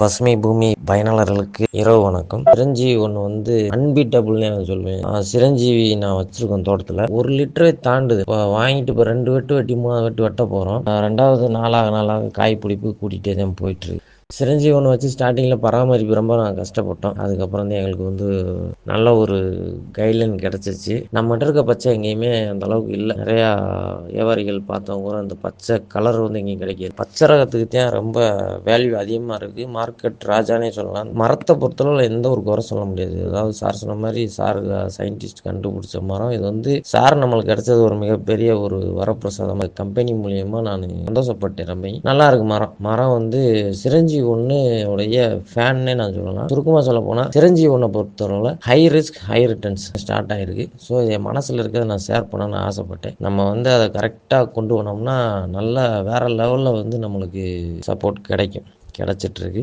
பசுமை பூமி பயனாளர்களுக்கு இரவு வணக்கம். சிரஞ்சீவி ஒன்று வந்து அன்பீட்டபுள்னு நான் சொல்லுவேன் சிரஞ்சீவி நான் வச்சிருக்கோம் தோட்டத்தில். ஒரு லிட்டரை தாண்டுது. இப்போ வாங்கிட்டு இப்போ ரெண்டு வெட்டு வெட்டி மூணு வெட்டு வெட்ட போகிறோம் ரெண்டாவது நாளாக நாளாக காய் பிடிப்பு கூட்டிகிட்டே தான் போயிட்டு இருக்கு. சிரஞ்சீவனை வச்சு ஸ்டார்டிங்கில் பராமரிப்பு ரொம்ப நான் கஷ்டப்பட்டோம். அதுக்கப்புறம் தான் எங்களுக்கு வந்து நல்ல ஒரு கைட்லைன் கிடச்சிச்சு. நம்மகிட்ட இருக்க பச்சை எங்கேயுமே அந்த அளவுக்கு இல்லை. நிறையா வியாபாரிகள் பார்த்தவங்க கூட அந்த பச்சை கலர் வந்து எங்கேயும் கிடைக்கிது. பச்சை ரகத்துக்கு தான் ரொம்ப வேல்யூ அதிகமாக இருக்குது மார்க்கெட் ராஜானே சொல்லலாம். மரத்தை பொறுத்தளவில் எந்த ஒரு குறை சொல்ல முடியாது. அதாவது சார் சொன்ன மாதிரி சார் சயின்டிஸ்ட் கண்டுபிடிச்ச மரம். இது வந்து சார் நம்மளுக்கு கிடைச்சது ஒரு மிகப்பெரிய ஒரு வரப்பிரசாதம். கம்பெனி மூலியமாக நான் சந்தோஷப்பட்டேன். ரொம்ப நல்லா இருக்கு மரம். மரம் வந்து சிரஞ்சி ஒன்று உடைய ஃபேன்னே நான் சொல்லலாம். சுருக்கமாக சொல்ல போனால் சிரஞ்சி ஒன்றை பொறுத்தவரை high risk high returns start ஆகிருக்கு ஸோ என் மனசில் இருக்கிறத நான் ஷேர் பண்ணணும்னு ஆசைப்பட்டேன். நம்ம வந்து அதை கரெக்டாக கொண்டு போனோம்னா நல்லா வேறு லெவலில் வந்து நம்மளுக்கு சப்போர்ட் கிடைக்கும். கிடச்சிட்ருக்கு